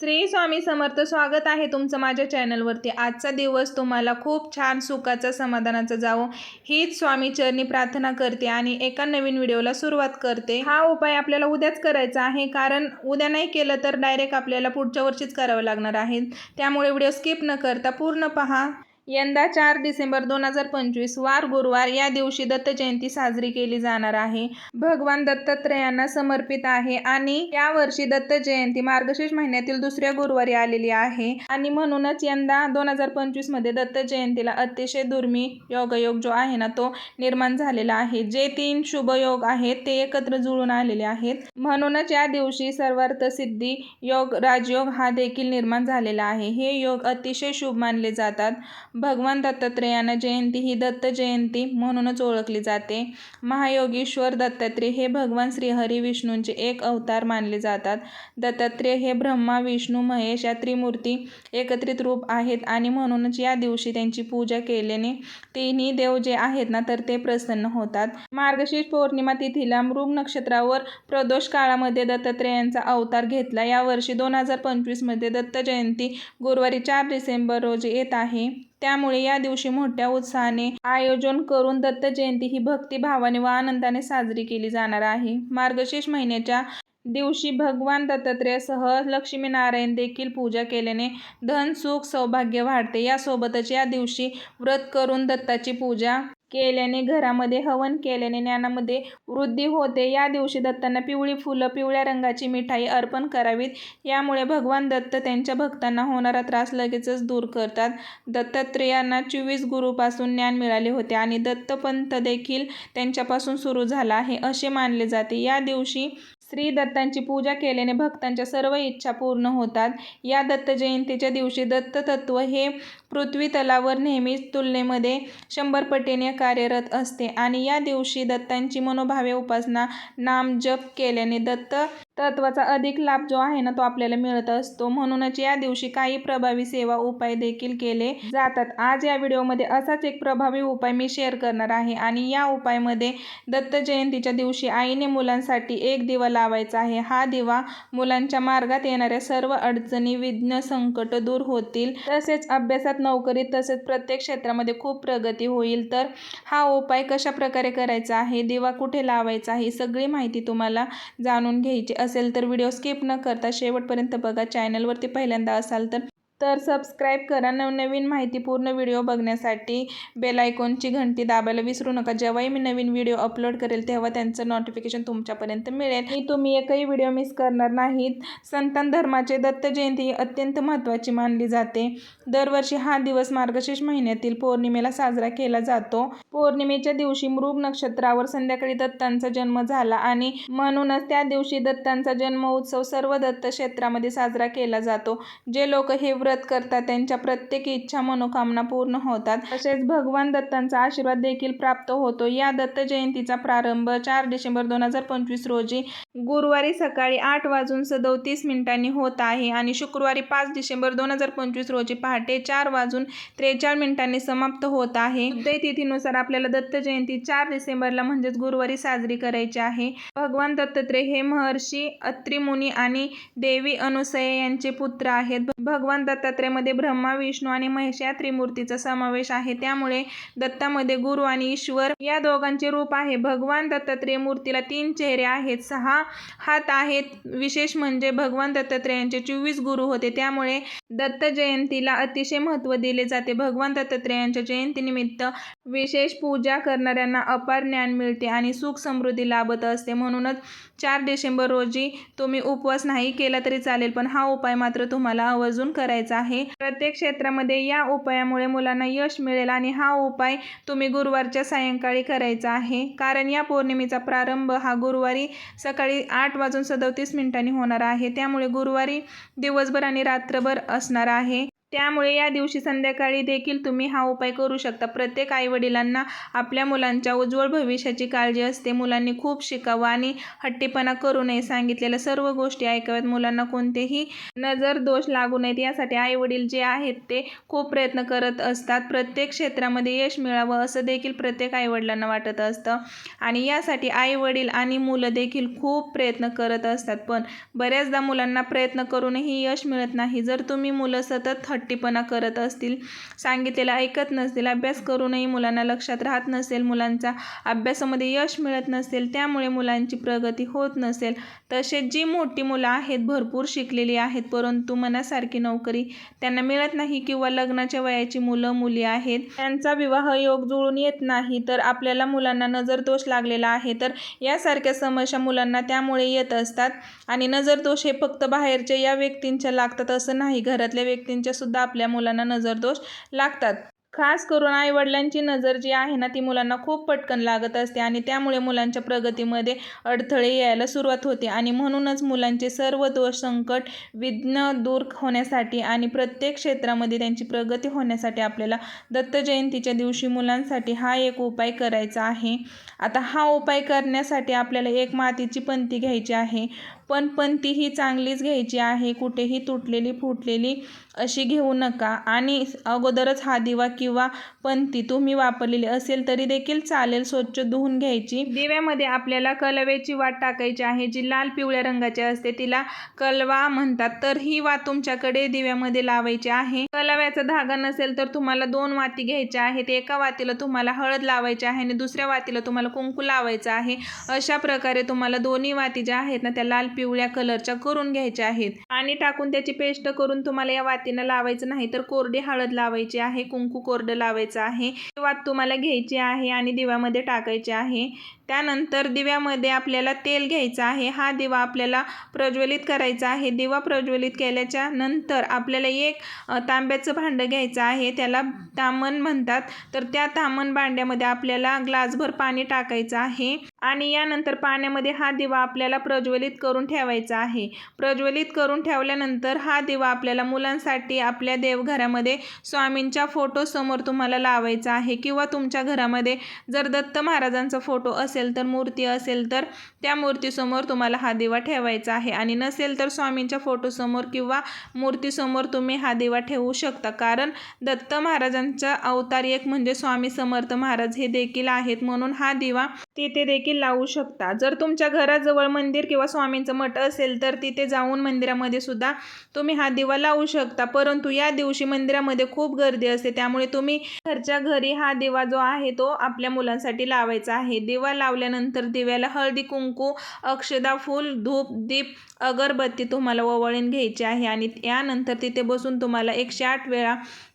श्री स्वामी समर्थ स्वागत आहे तुमचं माझ्या चॅनलवरती. आजचा दिवस तुम्हाला खूप छान सुखाचा समाधानाचा जावो. हीच स्वामी चरणी प्रार्थना करते आणि एका नवीन व्हिडिओला सुरुवात करते. हा उपाय आपल्याला उद्याच करायचा आहे कारण उद्या नाही केलं तर डायरेक्ट आपल्याला पुढच्या वर्षीच करावं लागणार आहे. त्यामुळे व्हिडिओ स्किप न करता पूर्ण पहा. यंदा चार डिसेंबर दोन हजार पंचवीस वार गुरुवार या दिवशी दत्त जयंती साजरी केली जाणार आहे. भगवान दत्तात्रयांना समर्पित आहे आणि या वर्षी दत्त जयंती मार्गशीर्ष महिन्यातील दुसऱ्या गुरुवारी आलेली आहे. आणि म्हणूनच यंदा दोन हजार पंचवीसमध्ये दत्त जयंतीला अतिशय दुर्मी योगयोग जो आहे ना तो निर्माण झालेला आहे. जे तीन शुभ योग आहेत ते एकत्र जुळून आलेले आहेत. म्हणूनच या दिवशी सर्वार्थ सिद्धी योग राजयोग हा देखील निर्माण झालेला आहे. हे योग अतिशय शुभ मानले जातात. भगवान दत्तात्रेयांना जयंती ही दत्त जयंती म्हणूनच ओळखली जाते. महायोगीश्वर दत्तात्रेय हे भगवान श्रीहरी विष्णूंचे एक अवतार मानले जातात. दत्तात्रेय हे ब्रह्मा विष्णू महेश या त्रिमूर्ती एकत्रित रूप आहेत आणि म्हणूनच या दिवशी त्यांची पूजा केल्याने तिन्ही देव जे आहेत ना तर ते प्रसन्न होतात. मार्गशीर्ष पौर्णिमा तिथीला मृग नक्षत्रावर प्रदोष काळामध्ये दत्तात्रेयांचा अवतार घेतला. यावर्षी दोन हजार पंचवीसमध्ये दत्त जयंती गुरुवारी चार डिसेंबर रोजी येत आहे. त्यामुळे या दिवशी मोठ्या उत्साहाने आयोजन करून दत्त जयंती ही भक्तिभावाने व आनंदाने साजरी केली जाणार आहे. मार्गशीर्ष महिन्याच्या दिवशी भगवान दत्तात्रेयसह लक्ष्मीनारायण देखील पूजा केल्याने धन सुख सौभाग्य वाढते. यासोबतच या दिवशी व्रत करून दत्ताची पूजा केल्याने घरामध्ये हवन केल्याने ज्ञानामध्ये वृद्धी होते. या दिवशी दत्तांना पिवळी फुलं पिवळ्या रंगाची मिठाई अर्पण करावीत. यामुळे भगवान दत्त त्यांच्या भक्तांना होणारा त्रास लगेचच दूर करतात. दत्तात्रेयांना चोवीस गुरुपासून ज्ञान मिळाले होते आणि दत्तपंथ देखील त्यांच्यापासून सुरू झाला आहे असे मानले जाते. या दिवशी श्री दत्तांची पूजा केल्याने भक्तांच्या सर्व इच्छा पूर्ण होतात. या दत्त जयंतीच्या दिवशी दत्त तत्व हे पृथ्वी तलावर नेहमीच तुलनेमध्ये शंभर पटीने कार्यरत असते आणि या दिवशी दत्तांची मनोभावे उपासना नाम जप केल्याने दत्त तत्वाचा अधिक लाभ जो आहे ना तो आपल्याला मिळत असतो. म्हणूनच या दिवशी काही प्रभावी सेवा उपाय देखील केले जातात. आज या व्हिडिओमध्ये असाच एक प्रभावी उपाय मी शेअर करणार आहे आणि या उपायमध्ये दत्त जयंतीच्या दिवशी आईने मुलांसाठी एक दिवा लावायचा आहे. हा दिवा मुलांच्या मार्गात येणाऱ्या सर्व अडचणी विघ्न संकट दूर होतील. तसेच अभ्यासात नोकरीत तसेच प्रत्येक क्षेत्रामध्ये खूप प्रगती होईल. तर हा उपाय कशा प्रकारे करायचा आहे? दिवा कुठे लावायचा आहे? सगळी माहिती तुम्हाला जाणून घ्यायची असेल तर व्हिडिओ स्किप न करता शेवटपर्यंत बघा. चॅनलवरती पहिल्यांदा असाल तर तर सबस्क्राईब करा. नवनवीन माहितीपूर्ण व्हिडिओ बघण्यासाठी बेल आयकॉनची घंटी दाबायला विसरू नका. जेव्हाही मी नवीन व्हिडिओ अपलोड करेल तेव्हा त्यांचं नोटिफिकेशन तुमच्यापर्यंत मिळेल. आणि तुम्ही एकही व्हिडिओ मिस करणार नाहीत. संतान धर्माचे दत्त जयंती ही अत्यंत महत्त्वाची मानली जाते. दरवर्षी हा दिवस मार्गशीर्ष महिन्यातील पौर्णिमेला साजरा केला जातो. पौर्णिमेच्या दिवशी मृग नक्षत्रावर संध्याकाळी दत्तांचा जन्म झाला आणि म्हणूनच त्या दिवशी दत्तांचा जन्म उत्सव सर्व दत्त क्षेत्रामध्ये साजरा केला जातो. जे लोक हे व्रत करतात त्यांच्या प्रत्येक इच्छा मनोकामना पूर्ण होतात. तसेच भगवान दत्तांचा आशीर्वाद देखील प्राप्त होतो. या दत्त जयंतीचा प्रारंभ चार डिसेंबर दोन हजार पंचवीस रोजी गुरुवारी सकाळी आठ वाजून सदोतीस मिनिटांनी होत आहे आणि शुक्रवारी पाच डिसेंबर दोन हजार पंचवीस रोजी पहाटे चार वाजून त्रेचाळीस मिनिटांनी समाप्त होत आहे. तिथीनुसार आपल्याला दत्त जयंती चार डिसेंबरला म्हणजेच गुरुवारी साजरी करायची आहे. भगवान दत्तात्रय हे महर्षी अत्रिमुनी आणि देवी अनुसय यांचे पुत्र आहेत. भगवान दत्त दत्तात्रयमध्ये ब्रह्मा विष्णू आणि महेश या त्रिमूर्तीचा समावेश आहे. त्यामुळे दत्तामध्ये गुरु आणि ईश्वर या दोघांचे रूप आहे. भगवान दत्तात्रय मूर्तीला तीन चेहरे आहेत सहा हात आहेत. विशेष म्हणजे भगवान दत्तात्रेयांचे चोवीस गुरु होते. त्यामुळे दत्त जयंतीला अतिशय महत्त्व दिले जाते. भगवान दत्तात्रेयांच्या जयंतीनिमित्त विशेष पूजा करणाऱ्यांना अपार ज्ञान मिळते आणि सुख समृद्धी लाभत असते. म्हणूनच चार डिसेंबर रोजी तुम्ही उपवास नाही केला तरी चालेल पण हा उपाय मात्र तुम्हाला आवर्जून करायचा आहे. प्रत्येक क्षेत्रामध्ये या उपायामुळे मुलांना यश मिळेल आणि हा उपाय तुम्ही गुरुवारच्या सायंकाळी करायचा आहे. कारण या पौर्णिमेचा प्रारंभ हा गुरुवारी सकाळी आठ वाजून सदोतीस मिनिटांनी होणार आहे. त्यामुळे गुरुवारी दिवसभर आणि रात्रभर असणार आहे. त्यामुळे या दिवशी संध्याकाळी देखील तुम्ही हा उपाय करू शकता. प्रत्येक आईवडिलांना आपल्या मुलांच्या उज्ज्वल भविष्याची काळजी असते. मुलांनी खूप शिकावं आणि हट्टीपणा करू नये सांगितलेल्या सर्व गोष्टी ऐकाव्यात. मुलांना कोणतेही नजर दोष लागू नयेत. यासाठी आईवडील जे आहेत ते खूप प्रयत्न करत असतात. प्रत्येक क्षेत्रामध्ये यश मिळावं असं देखील प्रत्येक आईवडिलांना वाटत असतं. आणि यासाठी आईवडील आणि मुलं देखील खूप प्रयत्न करत असतात. पण बऱ्याचदा मुलांना प्रयत्न करूनही यश मिळत नाही. जर तुम्ही मुलं सतत हट्टीपणा करत असतील सांगितलेला ऐकत नसतील अभ्यास करूनही मुलांना लक्षात राहत नसेल मुलांचा अभ्यासामध्ये यश मिळत नसेल त्यामुळे मुलांची प्रगती होत नसेल तसेच जी मोठी मुलं आहेत भरपूर शिकलेली आहेत परंतु मनासारखी नोकरी त्यांना मिळत नाही किंवा लग्नाच्या वयाची मुलं मुली आहेत त्यांचा विवाह योग जुळून येत नाही तर आपल्याला मुलांना नजर दोष लागलेला आहे तर यासारख्या समस्या मुलांना त्यामुळे येत असतात. आणि नजरदोष हे फक्त बाहेरच्या या व्यक्तींच्या लागतात असं नाही. घरातल्या व्यक्तींच्या सुद्धा आपल्या मुलांना नजरदोष लागतात. खास करून आईवडिलांची नजर जी आहे ना ती मुलांना खूप पटकन लागत असते आणि त्यामुळे मुलांच्या प्रगतीमध्ये अडथळे यायला सुरुवात होते. आणि म्हणूनच मुलांचे सर्व दोष संकट विघ्न दूर होण्यासाठी आणि प्रत्येक क्षेत्रामध्ये त्यांची प्रगती होण्यासाठी आपल्याला दत्त जयंतीच्या दिवशी मुलांसाठी हा एक उपाय करायचा आहे. आता हा उपाय करण्यासाठी आपल्याला एक मातीची पंती घ्यायची आहे. पण पंती ही चांगलीच घ्यायची आहे. कुठेही तुटलेली फुटलेली अशी घेऊ नका. आणि अगोदरच हा दिवा किंवा पंती तुम्ही वापरलेली असेल तरी देखील चालेल. स्वच्छ धुवून घ्यायची. दिव्यामध्ये आपल्याला कलव्याची वाट टाकायची आहे. जी लाल पिवळ्या रंगाची असते तिला कलवा म्हणतात. तर ही वात तुमच्याकडे दिव्यामध्ये लावायची आहे. कलव्याचा धागा नसेल तर तुम्हाला दोन वाती घ्यायच्या आहेत. एका वातीला तुम्हाला हळद लावायची आहे आणि दुसऱ्या वातीला तुम्हाला कुंकू लावायचं आहे. अशा प्रकारे तुम्हाला दोन्ही वाती ज्या आहेत ना त्या लाल पिवळ्या कलरच्या करून घ्यायच्या आहेत. आणि टाकून त्याची पेस्ट करून तुम्हाला या वातीनं लावायचं नाही तर कोरडी हळद लावायची आहे. कुंकू कोरडं लावायचं आहे. वात तुम्हाला घ्यायची आहे आणि दिव्यामध्ये टाकायची आहे. त्यानंतर दिव्यामध्ये आपल्याला तेल घ्यायचं आहे. हा दिवा आपल्याला प्रज्वलित करायचा आहे. दिवा प्रज्वलित केल्याच्यानंतर आपल्याला एक तांब्याचं भांडं घ्यायचं आहे. त्याला तामण म्हणतात. तर त्या तामण भांड्यामध्ये आपल्याला ग्लासभर पाणी टाकायचं आहे. आणि यानंतर पाण्यामध्ये हा दिवा आपल्याला प्रज्वलित करून ठेवायचा आहे. प्रज्वलित करून ठेवल्यानंतर हा दिवा आपल्याला मुलांसाठी आपल्या देवघरामध्ये स्वामींच्या फोटोसमोर तुम्हाला लावायचा आहे. किंवा तुमच्या घरामध्ये जर दत्त महाराजांचा फोटो असेल असेल तर मूर्ती असेल तर त्या मूर्तीसमोर तुम्हाला हा दिवा ठेवायचा आहे. आणि नसेल तर स्वामींच्या फोटोसमोर किंवा मूर्तीसमोर तुम्ही हा दिवा ठेवू शकता. कारण दत्त महाराजांचा अवतार एक म्हणजे स्वामी समर्थ महाराज हे देखील आहेत. म्हणून हा दिवा तिथे देखील लावू शकता. जर तुमच्या घराजवळ मंदिर किंवा स्वामींचं मठ असेल तर तिथे जाऊन मंदिरामध्ये सुद्धा तुम्ही हा दिवा लावू शकता. परंतु या दिवशी मंदिरामध्ये खूप गर्दी असते. त्यामुळे तुम्ही घरच्या घरी हा दिवा जो आहे तो आपल्या मुलांसाठी लावायचा आहे. दिवा लावल्यानंतर दिव्याला हळदी कुंकू अक्षदा फूल धूप दीप अगरबत्ती तुम्हाला ओवाळून घ्यायची आहे. आणि यानंतर तिथे बसून तुम्हाला एकशे आठ वेळा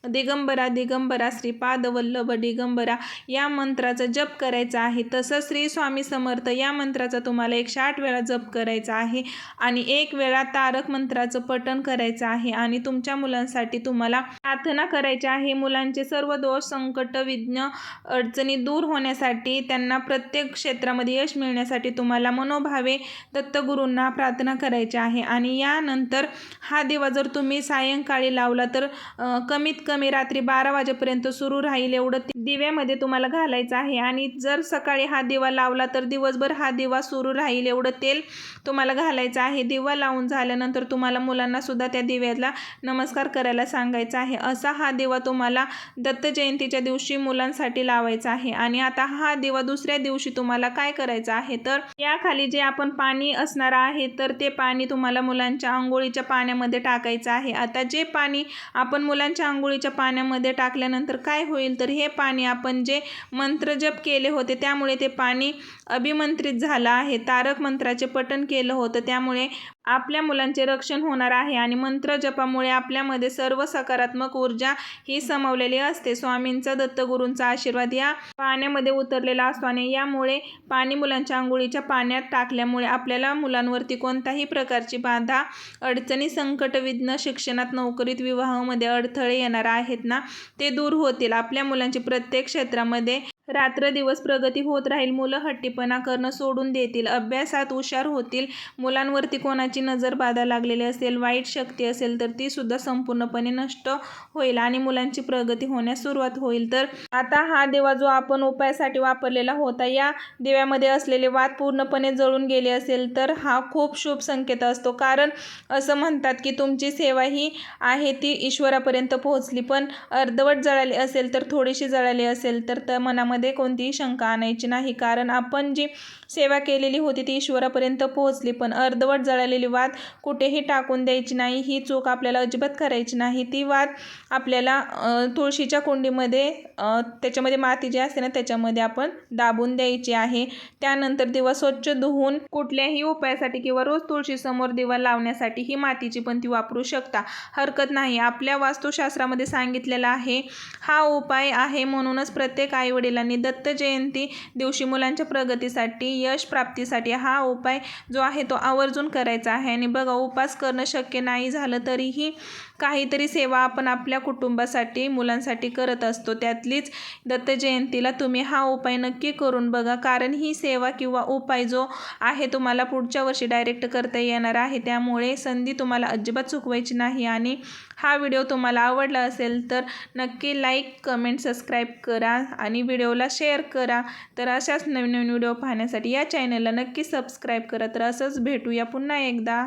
दिगंबरा दिगंबरा श्रीपाद वल्लभ दिगंबरा या मंत्राचा जप करायचा आहे. तसंच श्री स्वामी समर्थ या मंत्राचा तुम्हाला एकशे आठ वेळा जप करायचा आहे. आणि एक वेळा तारक मंत्राचं पठण करायचं आहे. आणि तुमच्या मुलांसाठी तुम्हाला प्रार्थना करायची आहे. मुलांचे सर्व दोष संकट विघ्न अडचणी दूर होण्यासाठी त्यांना प्रत्येक क्षेत्रामध्ये यश मिळण्यासाठी तुम्हाला मनोभावे दत्तगुरूंना प्रार्थना करायची आहे. आणि यानंतर हा दिवा जर तुम्ही सायंकाळी लावला तर कमीत कमी रात्री बारा वाजेपर्यंत सुरू राहील एवढं दिव्यामध्ये तुम्हाला घालायचं आहे. आणि जर सकाळी हा दिवा लावला तर दिवसभर हा दिवा सुरू राहील. एवढं तेल तुम्हाला घालायचं आहे. दिवा लावून झाल्यानंतर तुम्हाला मुलांना सुद्धा त्या दिव्याला नमस्कार करायला सांगायचा आहे. असा हा दिवा तुम्हाला दत्त जयंतीच्या दिवशी मुलांसाठी लावायचा आहे. आणि आता हा दिवा दुसऱ्या दिवशी तुम्हाला काय करायचं आहे? तर याखाली जे आपण पाणी असणार आहे तर ते पाणी तुम्हाला मुलांच्या आंघोळीच्या पाण्यामध्ये टाकायचं आहे. आता जे पाणी आपण मुलांच्या आंघोळीच्या पाण्यामध्ये टाकल्यानंतर काय होईल? तर हे पाणी आपण जे मंत्र जप केले होते त्यामुळे ते पाणी अभिमंत्रित झाला आहे. तारक मंत्राचे पठण केलं होतं. त्यामुळे आपल्या मुलांचे रक्षण होणार आहे आणि मंत्र जपामुळे आपल्यामध्ये सर्व सकारात्मक ऊर्जा ही समवलेली असते. स्वामींचा दत्तगुरूंचा आशीर्वाद या पाण्यामध्ये उतरलेला असतो आणि यामुळे पाणी मुलांच्या आंघोळीच्या पाण्यात टाकल्यामुळे आपल्याला मुलांवरती कोणताही प्रकारची बाधा अडचणी संकट विघ्न शिक्षणात नोकरीत विवाहामध्ये अडथळे येणार आहेत ना ते दूर होतील. आपल्या मुलांची प्रत्येक क्षेत्रामध्ये रात्र दिवस प्रगती होत राहील. मुलं हट्टीपणा करणं सोडून देतील. अभ्यासात हुशार होतील. मुलांवरती कोणाची नजर बाधा लागलेली असेल वाईट शक्ती असेल तर ती सुद्धा संपूर्णपणे नष्ट होईल आणि मुलांची प्रगती होण्यास सुरुवात होईल. तर आता हा दिवा जो आपण उपायासाठी वापरलेला होता या दिव्यामध्ये असलेले वाद पूर्णपणे जळून गेले असेल तर हा खूप शुभ संकेत असतो. कारण असं म्हणतात की तुमची सेवा ही आहे ती ईश्वरापर्यंत पोहोचली. पण अर्धवट जळाली असेल तर थोडीशी जळाली असेल तर मनामध्ये मनामध्ये कोणतीही शंका आणायची नाही. कारण आपण जी सेवा केलेली होती ती ईश्वरापर्यंत पोहोचली. पण अर्धवट जळालेली वाद कुठेही टाकून द्यायची नाही. ही चूक आपल्याला अजिबात करायची नाही. ती वाद आपल्याला तुळशीच्या कुंडीमध्ये त्याच्यामध्ये माती जी असते ना त्याच्यामध्ये आपण दाबून द्यायची आहे. त्यानंतर दिवा स्वच्छ धुवून कुठल्याही उपायासाठी किंवा रोज तुळशीसमोर दिवा लावण्यासाठी ही मातीची पण ती वापरू शकता. हरकत नाही. आपल्या वास्तुशास्त्रामध्ये सांगितलेलं आहे हा उपाय आहे म्हणूनच प्रत्येक आईवडिलांनी दत्त जयंती दिवशी मुलांच्या प्रगतीसाठी यश प्राप्तीसाठी हा उपाय जो आहे तो आवर्जून करायचा आहे. आणि बघा उपास करणं शक्य नाही झालं तरीही काहीतरी सेवा आपण आपल्या कुटुंबासाठी मुलांसाठी करत असतो. त्यातलीच दत्त जयंतीला तुम्ही हा उपाय नक्की करून बघा. कारण ही सेवा किंवा उपाय जो आहे तुम्हाला पुढच्या वर्षी डायरेक्ट करता येणार आहे. त्यामुळे संधी तुम्हाला अजिबात चुकवायची नाही. आणि हा व्हिडिओ तुम्हाला आवडला असेल तर नक्की लाईक कमेंट सबस्क्राईब करा आणि व्हिडिओला शेअर करा. तर अशाच नवीन नवीन व्हिडिओ पाहण्यासाठी या चॅनलला नक्की सबस्क्राईब करा. तर असंच भेटूया पुन्हा एकदा.